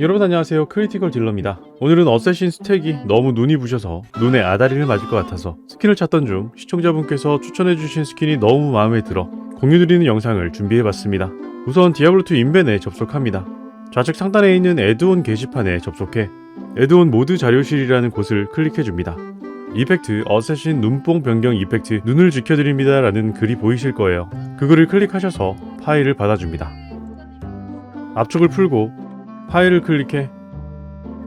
여러분 안녕하세요. 크리티컬 딜러입니다. 오늘은 어쌔신 스택이 너무 눈이 부셔서 눈에 아다리를 맞을 것 같아서 스킨을 찾던 중 시청자분께서 추천해주신 스킨이 너무 마음에 들어 공유드리는 영상을 준비해봤습니다. 우선 디아블로2 인벤에 접속합니다. 좌측 상단에 있는 에드온 게시판에 접속해 에드온 모드 자료실이라는 곳을 클릭해줍니다. 이펙트 어쌔신 눈뽕 변경 이펙트 눈을 지켜드립니다 라는 글이 보이실 거예요. 그 글을 클릭하셔서 파일을 받아줍니다. 압축을 풀고 파일을 클릭해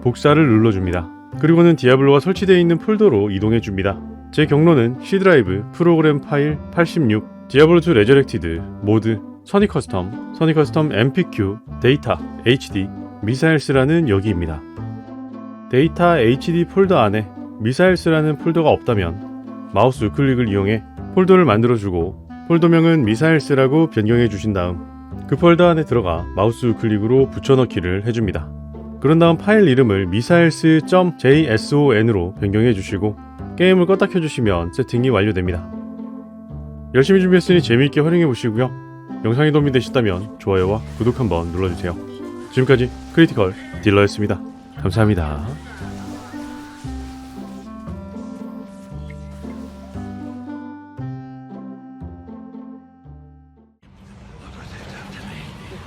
복사를 눌러줍니다. 그리고는 디아블로가 설치되어 있는 폴더로 이동해 줍니다. 제 경로는 C 드라이브, 프로그램 파일 86, 디아블로 2 레저렉티드, 모드, 선이 커스텀, 선이 커스텀 MPQ, 데이터, HD, 미사일스라는 여기입니다. 데이터 HD 폴더 안에 미사일스라는 폴더가 없다면 마우스 우클릭을 이용해 폴더를 만들어주고 폴더명은 미사일스라고 변경해 주신 다음 그 폴더 안에 들어가 마우스 우클릭으로 붙여넣기를 해줍니다. 그런 다음 파일 이름을 missiles.json으로 변경해 주시고 게임을 껐다 켜주시면 세팅이 완료됩니다. 열심히 준비했으니 재미있게 활용해 보시고요. 영상이 도움이 되셨다면 좋아요와 구독 한번 눌러주세요. 지금까지 크리티컬 딜러였습니다. 감사합니다.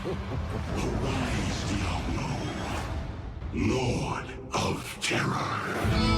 Arise, Diablo, Lord of Terror.